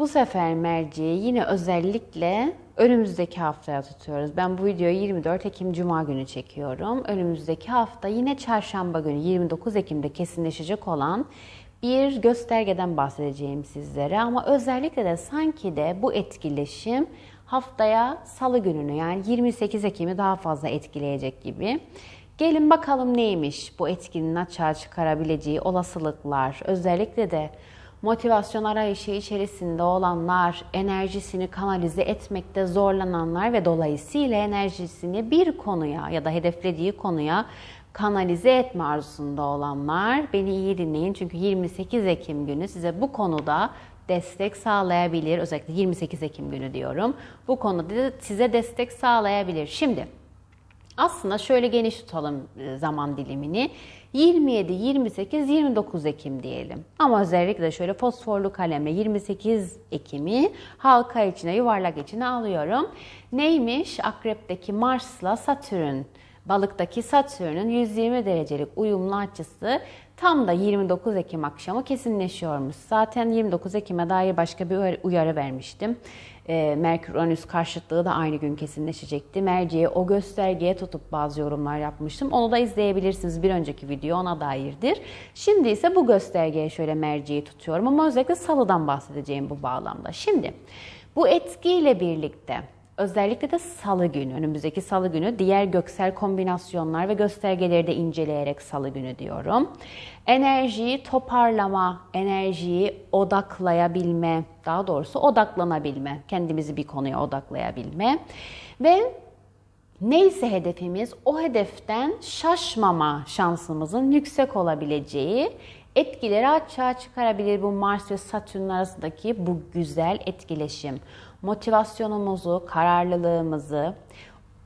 Bu sefer merceği yine özellikle önümüzdeki haftaya tutuyoruz. Ben bu videoyu 24 Ekim Cuma günü çekiyorum. Önümüzdeki hafta yine çarşamba günü 29 Ekim'de kesinleşecek olan bir göstergeden bahsedeceğim sizlere. Ama özellikle de sanki de bu etkileşim haftaya salı gününü yani 28 Ekim'i daha fazla etkileyecek gibi. Gelin bakalım neymiş bu etkinin açığa çıkarabileceği olasılıklar. Özellikle de motivasyon arayışı içerisinde olanlar, enerjisini kanalize etmekte zorlananlar ve dolayısıyla enerjisini bir konuya ya da hedeflediği konuya kanalize etme arzusunda olanlar beni iyi dinleyin çünkü 28 Ekim günü size bu konuda destek sağlayabilir. Özellikle 28 Ekim günü diyorum. Bu konuda size destek sağlayabilir. Şimdi aslında şöyle geniş tutalım e, zaman dilimini. 27, 28, 29 Ekim diyelim. Ama özellikle şöyle fosforlu kaleme 28 Ekim'i halka içine, yuvarlak içine alıyorum. Neymiş? Akrep'teki Mars'la Satürn, balıktaki Satürn'ün 120 derecelik uyumlu açısı tam da 29 Ekim akşamı kesinleşiyormuş. Zaten 29 Ekim'e dair başka bir uyarı vermiştim. E, Merkür-Uranüs karşıtlığı da aynı gün kesinleşecekti. Merceğe o göstergeye tutup bazı yorumlar yapmıştım. Onu da izleyebilirsiniz. Bir önceki video ona dairdir. Şimdi ise bu göstergeye şöyle merceği tutuyorum ama özellikle salıdan bahsedeceğim bu bağlamda. Şimdi bu etkiyle birlikte Özellikle de salı günü, önümüzdeki salı günü diğer göksel kombinasyonlar ve göstergeleri de inceleyerek salı günü diyorum. Enerjiyi toparlama, enerjiyi odaklayabilme, daha doğrusu odaklanabilme, kendimizi bir konuya odaklayabilme ve neyse hedefimiz o hedeften şaşmama şansımızın yüksek olabileceği etkileri açığa çıkarabilir bu Mars ve Satürn arasındaki bu güzel etkileşim motivasyonumuzu, kararlılığımızı,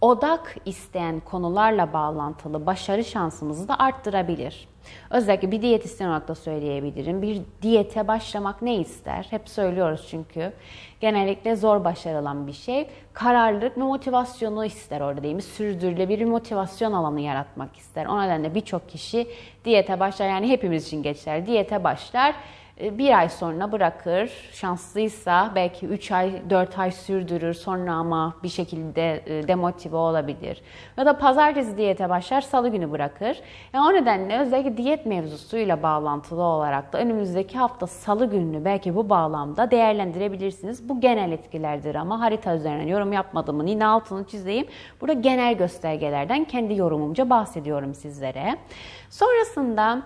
odak isteyen konularla bağlantılı başarı şansımızı da arttırabilir. Özellikle bir diyetisyen olarak da söyleyebilirim. Bir diyete başlamak ne ister? Hep söylüyoruz çünkü. Genellikle zor başarılan bir şey. Kararlılık ve motivasyonu ister orada değil mi? Sürdürülebilir bir motivasyon alanı yaratmak ister. O nedenle birçok kişi diyete başlar. Yani hepimiz için geçer. Diyete başlar bir ay sonra bırakır. Şanslıysa belki 3 ay, 4 ay sürdürür. Sonra ama bir şekilde e, demotive olabilir. Ya da pazartesi diyete başlar, salı günü bırakır. Yani o nedenle özellikle diyet mevzusuyla bağlantılı olarak da önümüzdeki hafta salı gününü belki bu bağlamda değerlendirebilirsiniz. Bu genel etkilerdir ama harita üzerine yorum yapmadığımın yine altını çizeyim. Burada genel göstergelerden kendi yorumumca bahsediyorum sizlere. Sonrasında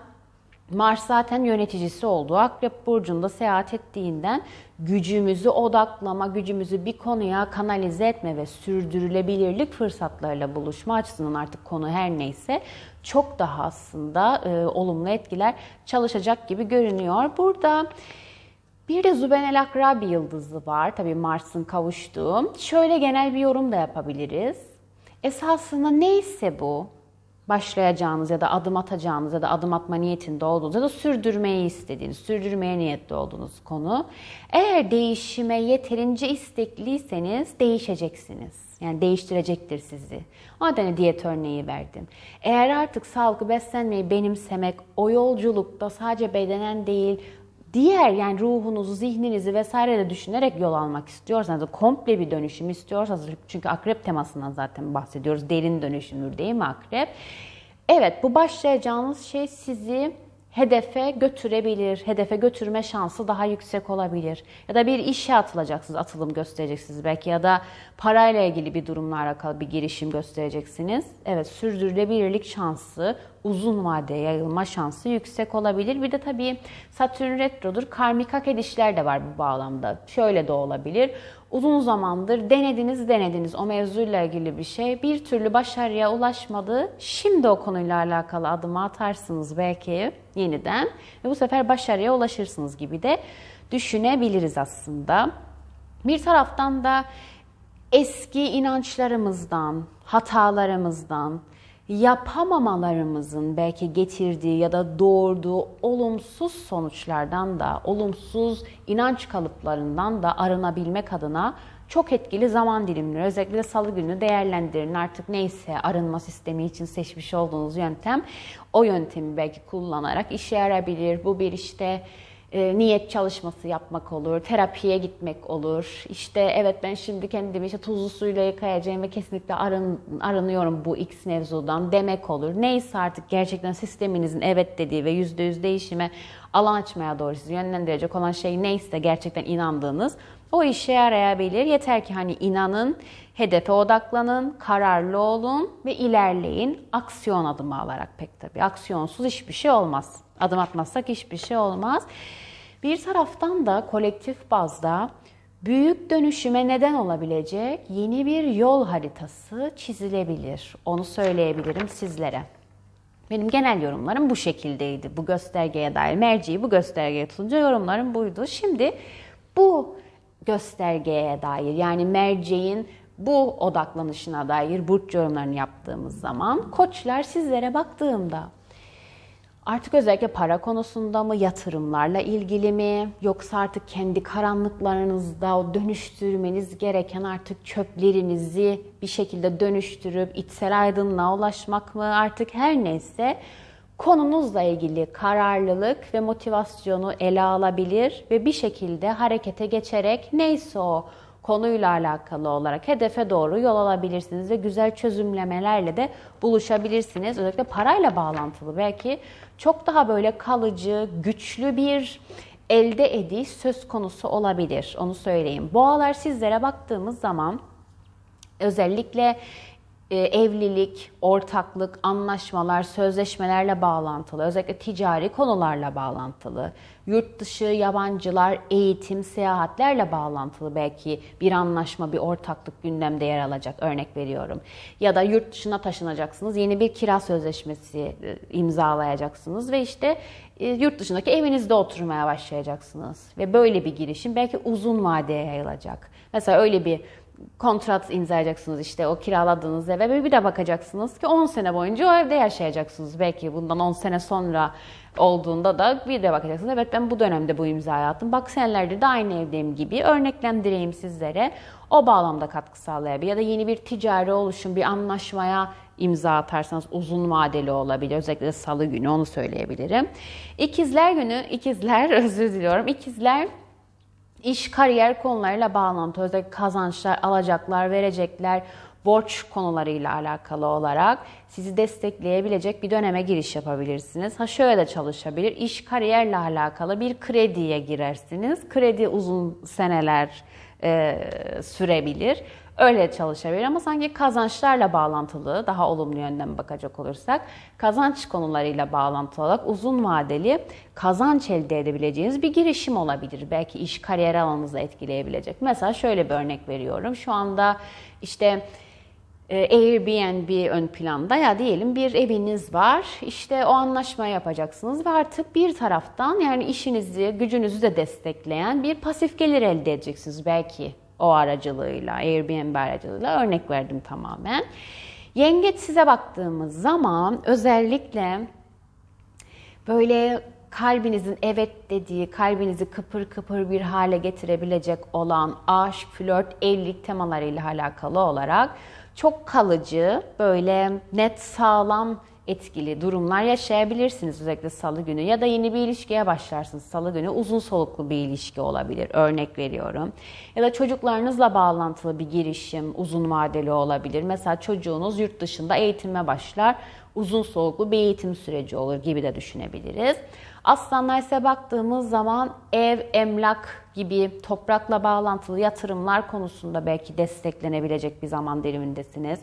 Mars zaten yöneticisi olduğu Akrep Burcu'nda seyahat ettiğinden gücümüzü odaklama, gücümüzü bir konuya kanalize etme ve sürdürülebilirlik fırsatlarıyla buluşma açısından artık konu her neyse çok daha aslında e, olumlu etkiler çalışacak gibi görünüyor. Burada bir de Zubenel Akrabi yıldızı var. Tabii Mars'ın kavuştuğu. Şöyle genel bir yorum da yapabiliriz. Esasında neyse bu, başlayacağınız ya da adım atacağınız ya da adım atma niyetinde olduğunuz ya da sürdürmeyi istediğiniz, sürdürmeye niyetli olduğunuz konu. Eğer değişime yeterince istekliyseniz değişeceksiniz. Yani değiştirecektir sizi. O nedenle diyet örneği verdim. Eğer artık sağlıklı beslenmeyi benimsemek, o yolculukta sadece bedenen değil, diğer yani ruhunuzu, zihninizi vesaire de düşünerek yol almak istiyorsanız, komple bir dönüşüm istiyorsanız, çünkü akrep temasından zaten bahsediyoruz, derin dönüşümür değil mi akrep? Evet, bu başlayacağınız şey sizi hedefe götürebilir. Hedefe götürme şansı daha yüksek olabilir. Ya da bir işe atılacaksınız, atılım göstereceksiniz belki ya da parayla ilgili bir durumla alakalı bir girişim göstereceksiniz. Evet, sürdürülebilirlik şansı, uzun vade yayılma şansı yüksek olabilir. Bir de tabii Satürn retrodur. Karmik hak edişler de var bu bağlamda. Şöyle de olabilir. Uzun zamandır denediniz denediniz o mevzuyla ilgili bir şey. Bir türlü başarıya ulaşmadı. Şimdi o konuyla alakalı adımı atarsınız belki yeniden. Ve bu sefer başarıya ulaşırsınız gibi de düşünebiliriz aslında. Bir taraftan da eski inançlarımızdan, hatalarımızdan, yapamamalarımızın belki getirdiği ya da doğurduğu olumsuz sonuçlardan da, olumsuz inanç kalıplarından da arınabilmek adına çok etkili zaman dilimleri. Özellikle salı günü değerlendirin artık neyse arınma sistemi için seçmiş olduğunuz yöntem o yöntemi belki kullanarak işe yarabilir. Bu bir işte e, niyet çalışması yapmak olur, terapiye gitmek olur. İşte evet ben şimdi kendimi işte tuzlu suyla yıkayacağım ve kesinlikle arın, arınıyorum bu X mevzudan demek olur. Neyse artık gerçekten sisteminizin evet dediği ve yüzde yüz değişime alan açmaya doğru sizi yönlendirecek olan şey neyse gerçekten inandığınız o işe yarayabilir. Yeter ki hani inanın, hedefe odaklanın, kararlı olun ve ilerleyin. Aksiyon adımı alarak pek tabii. Aksiyonsuz hiçbir şey olmaz. Adım atmazsak hiçbir şey olmaz. Bir taraftan da kolektif bazda büyük dönüşüme neden olabilecek yeni bir yol haritası çizilebilir. Onu söyleyebilirim sizlere. Benim genel yorumlarım bu şekildeydi. Bu göstergeye dair merciyi bu göstergeye tutunca yorumlarım buydu. Şimdi bu göstergeye dair yani merceğin bu odaklanışına dair burç yorumlarını yaptığımız zaman koçlar sizlere baktığımda artık özellikle para konusunda mı, yatırımlarla ilgili mi, yoksa artık kendi karanlıklarınızda o dönüştürmeniz gereken artık çöplerinizi bir şekilde dönüştürüp içsel aydınlığa ulaşmak mı, artık her neyse konunuzla ilgili kararlılık ve motivasyonu ele alabilir ve bir şekilde harekete geçerek neyse o konuyla alakalı olarak hedefe doğru yol alabilirsiniz ve güzel çözümlemelerle de buluşabilirsiniz. Özellikle parayla bağlantılı belki çok daha böyle kalıcı, güçlü bir elde ediş söz konusu olabilir. Onu söyleyeyim. Boğalar sizlere baktığımız zaman özellikle evlilik, ortaklık, anlaşmalar, sözleşmelerle bağlantılı, özellikle ticari konularla bağlantılı, yurt dışı, yabancılar, eğitim, seyahatlerle bağlantılı belki bir anlaşma, bir ortaklık gündemde yer alacak örnek veriyorum. Ya da yurt dışına taşınacaksınız, yeni bir kira sözleşmesi e, imzalayacaksınız ve işte e, yurt dışındaki evinizde oturmaya başlayacaksınız. Ve böyle bir girişim belki uzun vadeye yayılacak. Mesela öyle bir kontrat imzalayacaksınız işte o kiraladığınız eve ve bir de bakacaksınız ki 10 sene boyunca o evde yaşayacaksınız. Belki bundan 10 sene sonra olduğunda da bir de bakacaksınız. Evet ben bu dönemde bu imzayı attım. Bak senelerdir de aynı evdeyim gibi örneklendireyim sizlere. O bağlamda katkı sağlayabilir. Ya da yeni bir ticari oluşum, bir anlaşmaya imza atarsanız uzun vadeli olabilir. Özellikle salı günü onu söyleyebilirim. İkizler günü, ikizler özür diliyorum. İkizler İş, kariyer konularıyla bağlantı, özellikle kazançlar, alacaklar, verecekler, borç konularıyla alakalı olarak sizi destekleyebilecek bir döneme giriş yapabilirsiniz. Ha şöyle de çalışabilir. İş, kariyerle alakalı bir krediye girersiniz. Kredi uzun seneler e, sürebilir. Öyle çalışabilir ama sanki kazançlarla bağlantılı, daha olumlu yönden bakacak olursak, kazanç konularıyla bağlantılı olarak uzun vadeli kazanç elde edebileceğiniz bir girişim olabilir. Belki iş kariyer alanınızı etkileyebilecek. Mesela şöyle bir örnek veriyorum. Şu anda işte e, Airbnb ön planda ya diyelim bir eviniz var. İşte o anlaşmayı yapacaksınız ve artık bir taraftan yani işinizi, gücünüzü de destekleyen bir pasif gelir elde edeceksiniz belki o aracılığıyla, Airbnb aracılığıyla örnek verdim tamamen. Yengeç size baktığımız zaman özellikle böyle kalbinizin evet dediği, kalbinizi kıpır kıpır bir hale getirebilecek olan aşk, flört, evlilik temalarıyla alakalı olarak çok kalıcı, böyle net, sağlam etkili durumlar yaşayabilirsiniz özellikle salı günü ya da yeni bir ilişkiye başlarsınız salı günü uzun soluklu bir ilişki olabilir örnek veriyorum. Ya da çocuklarınızla bağlantılı bir girişim uzun vadeli olabilir. Mesela çocuğunuz yurt dışında eğitime başlar uzun soluklu bir eğitim süreci olur gibi de düşünebiliriz. Aslanlar ise baktığımız zaman ev, emlak gibi toprakla bağlantılı yatırımlar konusunda belki desteklenebilecek bir zaman dilimindesiniz.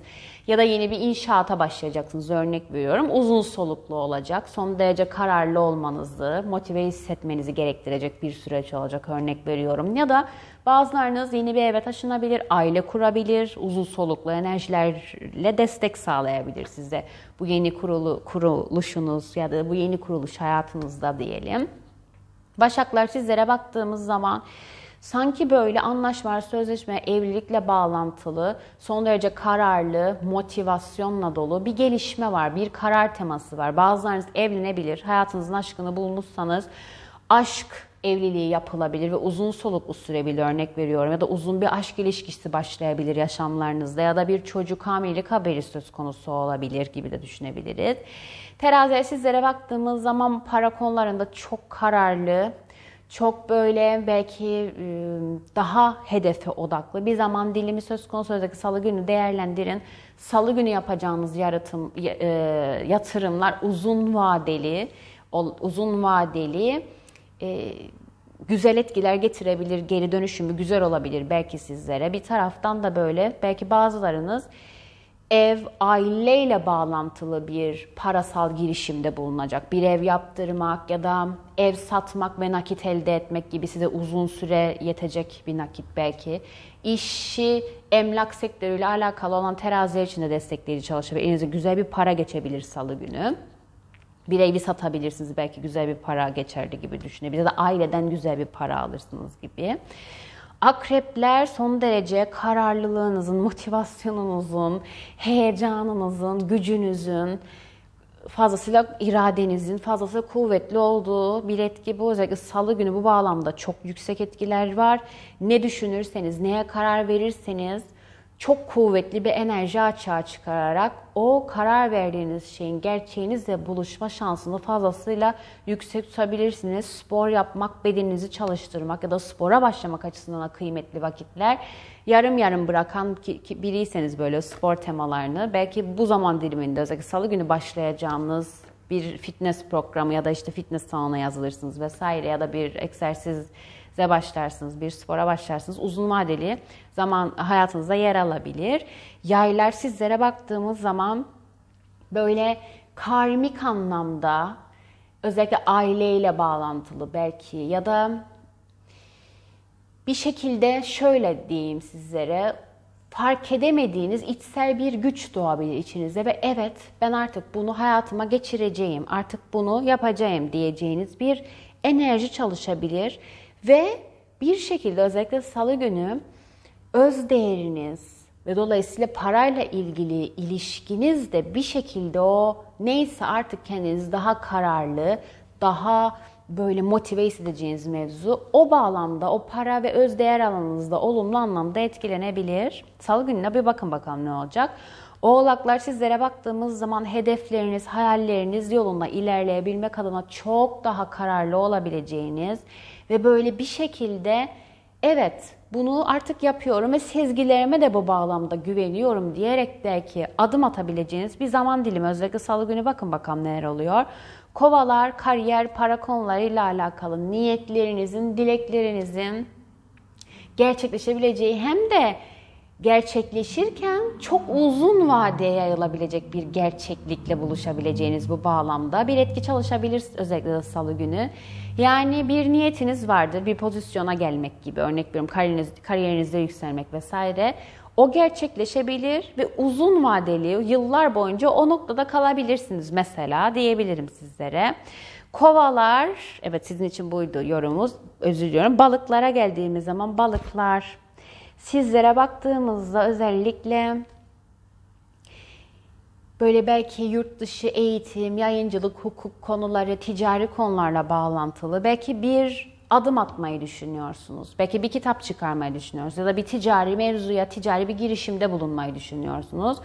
Ya da yeni bir inşaata başlayacaksınız örnek veriyorum. Uzun soluklu olacak, son derece kararlı olmanızı, motive hissetmenizi gerektirecek bir süreç olacak örnek veriyorum. Ya da bazılarınız yeni bir eve taşınabilir, aile kurabilir, uzun soluklu enerjilerle destek sağlayabilir size. Bu yeni kurulu, kuruluşunuz ya da bu yeni kuruluş hayatınızda diyelim. Başaklar sizlere baktığımız zaman sanki böyle anlaşma, sözleşme, evlilikle bağlantılı, son derece kararlı, motivasyonla dolu bir gelişme var, bir karar teması var. Bazılarınız evlenebilir, hayatınızın aşkını bulmuşsanız aşk evliliği yapılabilir ve uzun soluklu sürebilir örnek veriyorum ya da uzun bir aşk ilişkisi başlayabilir yaşamlarınızda ya da bir çocuk hamilelik haberi söz konusu olabilir gibi de düşünebiliriz. Teraziye sizlere baktığımız zaman para konularında çok kararlı, çok böyle belki e, daha hedefe odaklı bir zaman dilimi söz konusu özellikle salı günü değerlendirin. Salı günü yapacağınız yaratım, e, yatırımlar uzun vadeli, uzun vadeli e, güzel etkiler getirebilir, geri dönüşümü güzel olabilir belki sizlere. Bir taraftan da böyle belki bazılarınız ev aileyle bağlantılı bir parasal girişimde bulunacak. Bir ev yaptırmak ya da ev satmak ve nakit elde etmek gibi size uzun süre yetecek bir nakit belki. İşi emlak sektörüyle alakalı olan teraziler için de destekleyici çalışabilir. Elinize güzel bir para geçebilir salı günü. Bir evi satabilirsiniz belki güzel bir para geçerli gibi düşünebilir. Ya da aileden güzel bir para alırsınız gibi. Akrepler son derece kararlılığınızın, motivasyonunuzun, heyecanınızın, gücünüzün, fazlasıyla iradenizin fazlasıyla kuvvetli olduğu bir etki bu. Özellikle salı günü bu bağlamda çok yüksek etkiler var. Ne düşünürseniz, neye karar verirseniz çok kuvvetli bir enerji açığa çıkararak o karar verdiğiniz şeyin gerçeğinizle buluşma şansını fazlasıyla yüksek tutabilirsiniz. Spor yapmak, bedeninizi çalıştırmak ya da spora başlamak açısından kıymetli vakitler. Yarım yarım bırakan biriyseniz böyle spor temalarını belki bu zaman diliminde özellikle salı günü başlayacağımız bir fitness programı ya da işte fitness salonuna yazılırsınız vesaire ya da bir egzersiz başlarsınız, bir spora başlarsınız. Uzun vadeli zaman hayatınızda yer alabilir. Yaylar sizlere baktığımız zaman böyle karmik anlamda özellikle aileyle bağlantılı belki ya da bir şekilde şöyle diyeyim sizlere fark edemediğiniz içsel bir güç doğabilir içinizde ve evet ben artık bunu hayatıma geçireceğim, artık bunu yapacağım diyeceğiniz bir enerji çalışabilir ve bir şekilde özellikle salı günü öz değeriniz ve dolayısıyla parayla ilgili ilişkiniz de bir şekilde o neyse artık kendiniz daha kararlı, daha böyle motive hissedeceğiniz mevzu o bağlamda o para ve öz değer alanınızda olumlu anlamda etkilenebilir. Salı gününe bir bakın bakalım ne olacak. Oğlaklar sizlere baktığımız zaman hedefleriniz, hayalleriniz yolunda ilerleyebilmek adına çok daha kararlı olabileceğiniz ve böyle bir şekilde evet bunu artık yapıyorum ve sezgilerime de bu bağlamda güveniyorum diyerek belki adım atabileceğiniz bir zaman dilimi. Özellikle salı günü bakın bakalım neler oluyor. Kovalar, kariyer, para konularıyla alakalı niyetlerinizin, dileklerinizin gerçekleşebileceği hem de gerçekleşirken çok uzun vadeye yayılabilecek bir gerçeklikle buluşabileceğiniz bu bağlamda bir etki çalışabilir özellikle de salı günü. Yani bir niyetiniz vardır, bir pozisyona gelmek gibi örnek veriyorum kariyeriniz, kariyerinizde yükselmek vesaire. O gerçekleşebilir ve uzun vadeli yıllar boyunca o noktada kalabilirsiniz mesela diyebilirim sizlere. Kovalar, evet sizin için buydu yorumumuz, özür diliyorum. Balıklara geldiğimiz zaman balıklar, sizlere baktığımızda özellikle böyle belki yurt dışı eğitim, yayıncılık, hukuk konuları, ticari konularla bağlantılı belki bir adım atmayı düşünüyorsunuz. Belki bir kitap çıkarmayı düşünüyorsunuz ya da bir ticari mevzuya, ticari bir girişimde bulunmayı düşünüyorsunuz.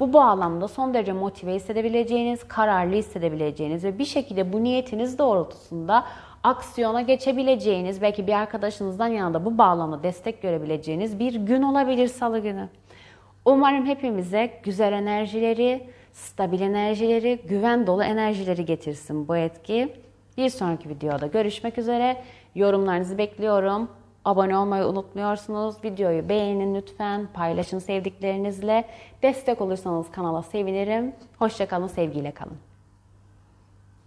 Bu bağlamda son derece motive hissedebileceğiniz, kararlı hissedebileceğiniz ve bir şekilde bu niyetiniz doğrultusunda aksiyona geçebileceğiniz, belki bir arkadaşınızdan yana da bu bağlamda destek görebileceğiniz bir gün olabilir salı günü. Umarım hepimize güzel enerjileri, stabil enerjileri, güven dolu enerjileri getirsin bu etki. Bir sonraki videoda görüşmek üzere. Yorumlarınızı bekliyorum. Abone olmayı unutmuyorsunuz. Videoyu beğenin lütfen. Paylaşın sevdiklerinizle. Destek olursanız kanala sevinirim. Hoşçakalın, sevgiyle kalın.